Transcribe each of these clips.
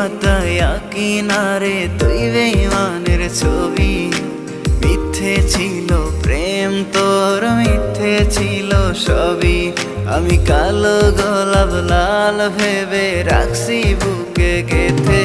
পাতায় কিনারে তুই বেমানের ছবি মিথ্যে ছিল প্রেম তোর মিথ্যে ছিল সবই আমি কালো গোলাপ লাল ভেবে রাখছি বুকে গেথে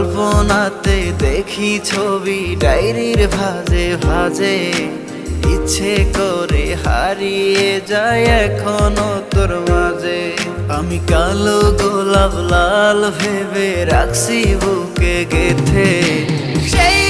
কল্পনাতে দেখি ছবি, ডায়েরির ভাজে ভাজে। ইচ্ছে করে হারিয়ে যায় এখনও তোর মাঝে। আমি কালো গোলাপ লাল ভেবে রাখছি বুকে গেথে। সেই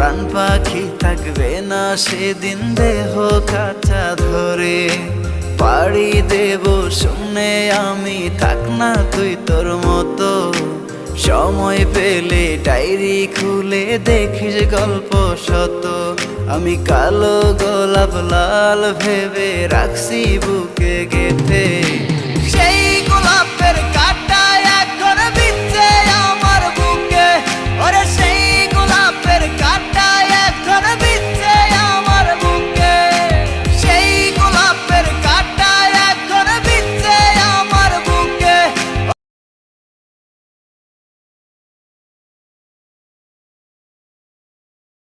প্রাণ পাখি থাকবে না, সেদিন দেহ কাঁচা ধরে। পাড়ি দেব, শুনে আমি থাক না তুই তোর মতো। সময় পেলে ডায়েরি খুলে দেখিস গল্প শত। আমি কালো গোলাপ লাল ভেবে রাখছি বুকে গেথে।